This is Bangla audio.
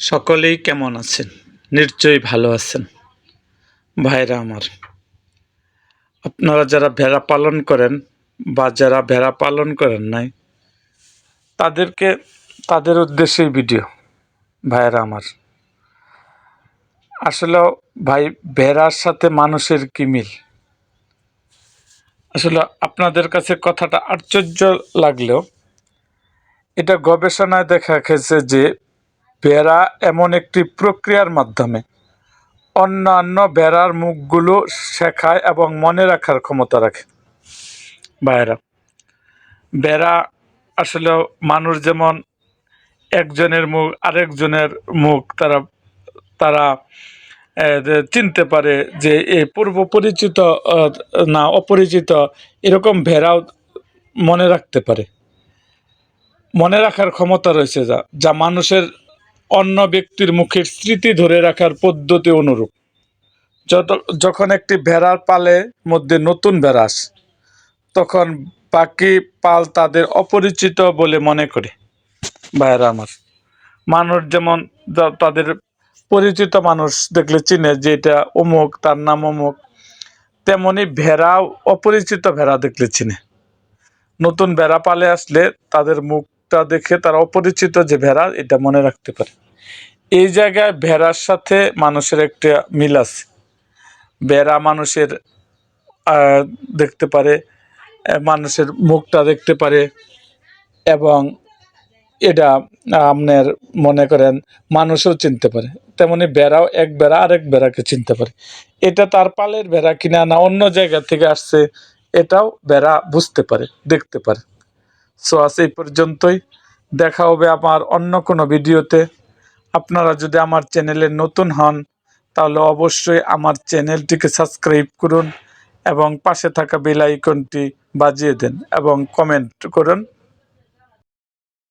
সকলেই কেমন আছেন? নিশ্চয়ই ভালো আছেন। ভাইরা আমার, আপনারা যারা ভেড়া পালন করেন বা যারা ভেড়া পালন করেন নাই, তাদেরকে, তাদের উদ্দেশ্যেই ভিডিও, ভাইরা আমার। আসলে ভাই, ভেড়ার সাথে মানুষের কি মিল? আসলে আপনাদের কাছে কথাটা আশ্চর্য লাগলেও, এটা গবেষণায় দেখা গেছে যে বেড়া এমন একটি প্রক্রিয়ার মাধ্যমে অন্যান্য বেড়ার মুখগুলো শেখায় এবং মনে রাখার ক্ষমতা রাখে। ভাইয়েরা, বেড়া আসলে মানুষ যেমন একজনের মুখ, আরেকজনের মুখ তারা তারা চিনতে পারে যে এ পূর্ব পরিচিত না অপরিচিত এরকম ভেড়াও মনে রাখতে পারে। মনে রাখার ক্ষমতা রয়েছে যা যা মানুষের অন্য ব্যক্তির মুখের স্মৃতি ধরে রাখার পদ্ধতি অনুরূপ। যত যখন একটি ভেড়ার পালে মধ্যে নতুন ভেড়া আসে, তখন বাকি পাল তাদের অপরিচিত বলে মনে করে। ভাইয়েরা আমার, মানুষ যেমন তাদের পরিচিত মানুষ দেখলে চিনে যে এটা অমুক, তার নাম অমুক, তেমনি ভেড়াও অপরিচিত ভেড়া দেখলে চিনে। নতুন ভেড়া পালে আসলে তাদের মুখটা দেখে তারা অপরিচিত যে ভেড়া, এটা মনে রাখতে পারে। এই জায়গায় ভেড়ার সাথে মানুষের একটা মিল আছে। ভেড়া মানুষের দেখতে পারে মানুষের মুখটা দেখতে পারে এবং এটা আপনার মনে করেন মানুষও চিনতে পারে। তেমনি বেড়াও এক বেড়া আরেক বেড়াকে চিনতে পারে। এটা তার পালের বেড়া কিনা না অন্য জায়গা থেকে আসছে, এটাও বেড়া বুঝতে পারে, দেখতে পারে। সো আজ এই পর্যন্তই। দেখা হবে আমার অন্য কোনো ভিডিওতে। আপনারা যদি আমার চ্যানেলে নতুন হন, তাহলে অবশ্যই আমার চ্যানেলটিকে সাবস্ক্রাইব করুন এবং পাশে থাকা বেল আইকনটি বাজিয়ে দেন এবং কমেন্ট করুন।